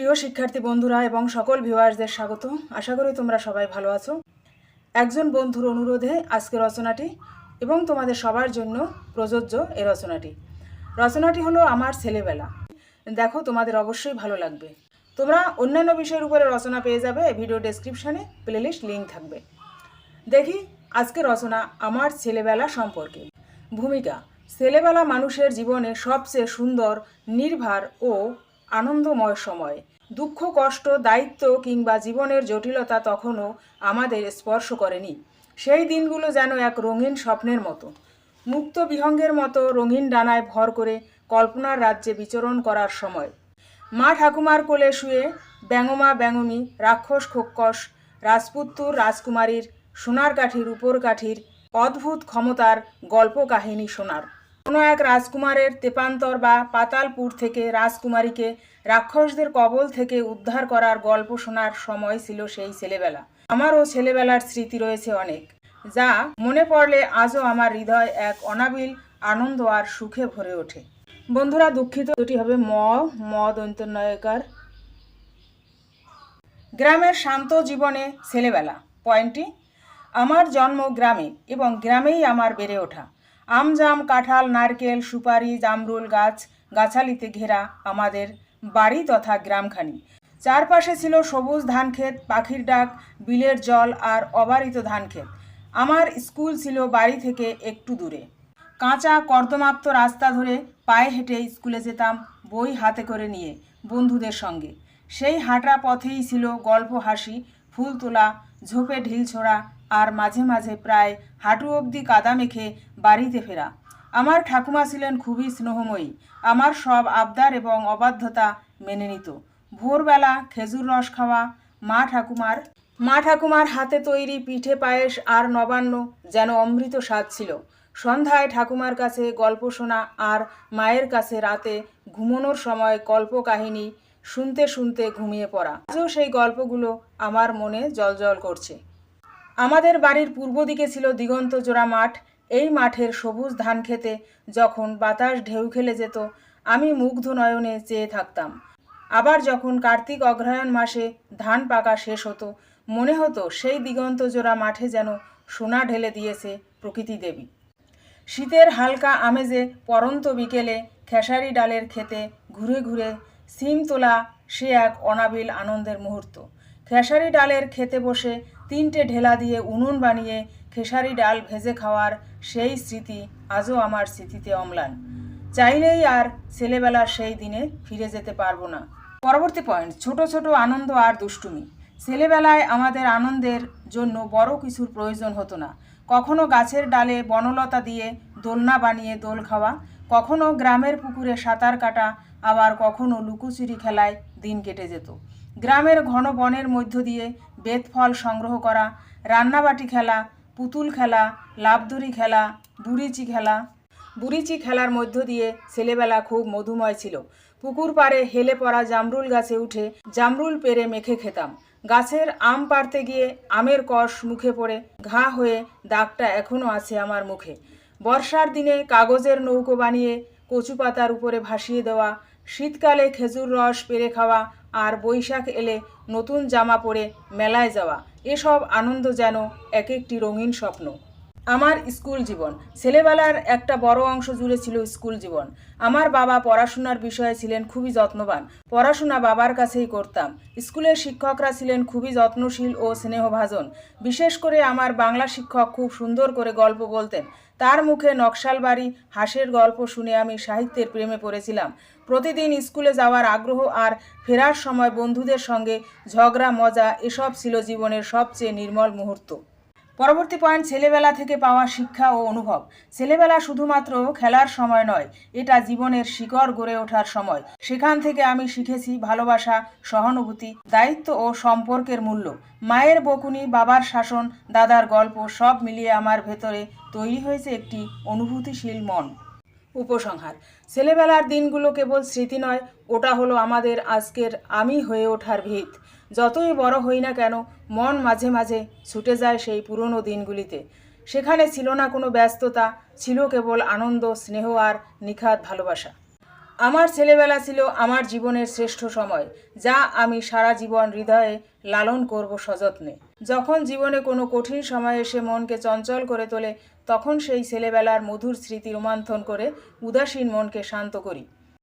প্রিয় শিক্ষার্থী বন্ধুরা এবং সকল ভিউয়ার্সদের স্বাগত। আশা করি তোমরা সবাই ভালো আছো। একজন বন্ধুর অনুরোধে আজকে রচনাটি এবং তোমাদের সবার জন্য প্রযোজ্য এ রচনাটি। রচনাটি হলো আমার ছেলেবেলা। দেখো, তোমাদের অবশ্যই ভালো লাগবে। তোমরা অন্যান্য বিষয়ের উপরে রচনা পেয়ে যাবে ভিডিও ডেসক্রিপশানে প্লেলিস্ট লিঙ্ক থাকবে। দেখি আজকে রচনা আমার ছেলেবেলা সম্পর্কে। ভূমিকা, ছেলেবেলা মানুষের জীবনে সবচেয়ে সুন্দর, নির্ভার ও আনন্দময় সময়। দুঃখ, কষ্ট, দায়িত্ব কিংবা জীবনের জটিলতা তখনও আমাদের স্পর্শ করেনি। সেই দিনগুলো যেন এক রঙিন স্বপ্নের মতো। মুক্ত বিহঙ্গের মতো রঙিন ডানায় ভর করে কল্পনার রাজ্যে বিচরণ করার সময়। মা ঠাকুমার কোলে শুয়ে ব্যাঙমা, ব্যাঙমি, রাক্ষস খোক্কস রাজপুত্তুর, রাজকুমারীর, সোনার কাঠির উপর কাঠির অদ্ভুত ক্ষমতার গল্প কাহিনী শোনার। কোনো এক রাজকুমারের তেপান্তর বা পাতালপুর থেকে রাজকুমারীকে রাক্ষসদের কবল থেকে উদ্ধার করার গল্প শোনার সময় ছিল সেই ছেলেবেলা। আমারও ছেলেবেলার স্মৃতি রয়েছে অনেক, যা মনে পড়লে আজও আমার হৃদয় এক অনাবিল আনন্দ আর সুখে ভরে ওঠে। বন্ধুরা, দুঃখিত। দুটি হবে ম ম দন্তনয়কার গ্রামের শান্ত জীবনে ছেলেবেলা। পয়েন্টটি, আমার জন্ম গ্রামে এবং গ্রামেই আমার বেড়ে ওঠা। আমজাম, কাঁঠাল, নারকেল সুপারি জামরুল গাছ, গাছালিতে ঘেরা আমাদের বাড়ি তথা গ্রামখানি। চারপাশে ছিল সবুজ ধানক্ষেত, পাখির ডাক, বিলের জল আর অবারিত ধানক্ষেত। আমার স্কুল ছিল বাড়ি থেকে একটু দূরে। কাঁচা কর্দমাক্ত রাস্তা ধরে পায়ে হেঁটে স্কুলে যেতাম, বই হাতে করে নিয়ে বন্ধুদের সঙ্গে। সেই হাঁটা পথেই ছিল গল্প হাসি, ফুল তোলা, ঝোপে ঢিল ছোড়া আর মাঝে মাঝে প্রায় হাঁটু অবধি কাদা মেখে বাড়িতে ফেরা। আমার ঠাকুমা ছিলেন খুবই স্নেহময়ী। আমার সব আবদার এবং অবাধ্যতা মেনে নিত। ভোরবেলা খেজুর রস খাওয়া, মা ঠাকুমার মা ঠাকুমার হাতে তৈরি পিঠে পায়েস আর নবান্ন যেন অমৃত স্বাদ ছিল। সন্ধ্যায় ঠাকুমার কাছে গল্প শোনা আর মায়ের কাছে রাতে ঘুমানোর সময় গল্প কাহিনী শুনতে শুনতে ঘুমিয়ে পড়া। আজও সেই গল্পগুলো আমার মনে জলজল করছে। আমাদের বাড়ির পূর্ব দিকে ছিল দিগন্ত জোড়া মাঠ। এই মাঠের সবুজ ধান খেতে যখন বাতাস ঢেউ খেলে যেত, আমি মুগ্ধ নয়নে চেয়ে থাকতাম। আবার যখন কার্তিক অগ্রহায়ণ মাসে ধান পাকা শেষ হতো, মনে হতো সেই দিগন্ত জোড়া মাঠে যেন সোনা ঢেলে দিয়েছে প্রকৃতি দেবী। শীতের হালকা আমেজে পরন্ত বিকেলে খেসারি ডালের খেতে ঘুরে ঘুরে সিম তোলা সে এক অনাবিল আনন্দের মুহূর্ত। খেসারি ডালের খেতে বসে তিনটে ঢেলা দিয়ে উনুন বানিয়ে খেসারি ডাল ভেজে খাওয়ার সেই স্মৃতি আজও আমার স্মৃতিতে অম্লান। চাইলেই আর ছেলেবেলার সেই দিনে ফিরে যেতে পারব না। পরবর্তী পয়েন্ট ছোট ছোট আনন্দ আর দুষ্টুমি। ছেলেবেলায় আমাদের আনন্দের জন্য বড় কিছুর প্রয়োজন হতো না। কখনো গাছের ডালে বনলতা দিয়ে দোলনা বানিয়ে দোল খাওয়া, কখনো গ্রামের পুকুরে সাঁতার কাটা, আবার কখনো লুকোচুরি খেলায় দিন কেটে যেত। গ্রামের ঘন বনের মধ্য দিয়ে বেতফল সংগ্রহ করা, রান্নাবাটি খেলা, পুতুল খেলা লাভদড়ি খেলা, বুড়িচি খেলা। বুড়িচি খেলার মধ্য দিয়ে ছেলেবেলা খুব মধুময় ছিল। পুকুর পাড়ে হেলে পড়া জামরুল গাছে উঠে জামরুল পেরে মেখে খেতাম। গাছের আম পাড়তে গিয়ে আমের কষ মুখে পড়ে ঘা হয়ে দাগটা এখনও আছে আমার মুখে। বর্ষার দিনে কাগজের নৌকো বানিয়ে কচু পাতার উপরে ভাসিয়ে দেওয়া, শীতকালে খেজুর রস পেরে খাওয়া আর বৈশাখ এলে নতুন জামা পরে মেলায় যাওয়া। এসব আনন্দ যেন এক একটি রঙিন স্বপ্ন। আমার স্কুল জীবন। ছেলেবেলার একটা বড় অংশ জুড়ে ছিল স্কুল জীবন। আমার বাবা পড়াশোনার বিষয়ে ছিলেন খুবই যত্নবান। পড়াশোনা বাবার কাছেই করতাম। স্কুলের শিক্ষকরা ছিলেন খুবই যত্নশীল ও স্নেহভাজন। বিশেষ করে আমার বাংলা শিক্ষক খুব সুন্দর করে গল্প বলতেন। তার মুখে নকশাল বাড়ি হাসের গল্প শুনে আমি সাহিত্যের প্রেমে পড়েছিলাম। প্রতিদিন স্কুলে যাওয়ার আগ্রহ আর ফেরার সময় বন্ধুদের সঙ্গে ঝগড়া, মজা, এসব ছিল জীবনের সবচেয়ে নির্মল মুহূর্ত। পরবর্তী পয়েন্ট ছেলেবেলা থেকে পাওয়া শিক্ষা ও অনুভব। ছেলেবেলা শুধুমাত্র খেলার সময় নয়, এটা জীবনের শিকড় গড়ে ওঠার সময়। সেখান থেকে আমি শিখেছি ভালোবাসা, সহানুভূতি, দায়িত্ব ও সম্পর্কের মূল্য। মায়ের বকুনি, বাবার শাসন, দাদার গল্প সব মিলিয়ে আমার ভেতরে তৈরি হয়েছে একটি অনুভূতিশীল মন। উপসংহার। ছেলেবেলার দিনগুলো কেবল স্মৃতি নয়, ওটা হলো আমাদের আজকের আমি হয়ে ওঠার ভিত। যতই বড় হই না কেন, মন মাঝে মাঝে ছুটে যায় সেই পুরনো দিনগুলিতে। সেখানে ছিল না কোনো ব্যস্ততা, ছিল কেবল আনন্দ, স্নেহ আর নিখাত ভালোবাসা। আমার ছেলেবেলা ছিল আমার জীবনের শ্রেষ্ঠ সময়, যা আমি সারা জীবন হৃদয়ে লালন করব সযত্নে। যখন জীবনে কোনো কঠিন সময় এসে মনকে চঞ্চল করে তোলে, তখন সেই ছেলেবেলার মধুর স্মৃতি রোমান্থন করে উদাসীন মনকে শান্ত করি।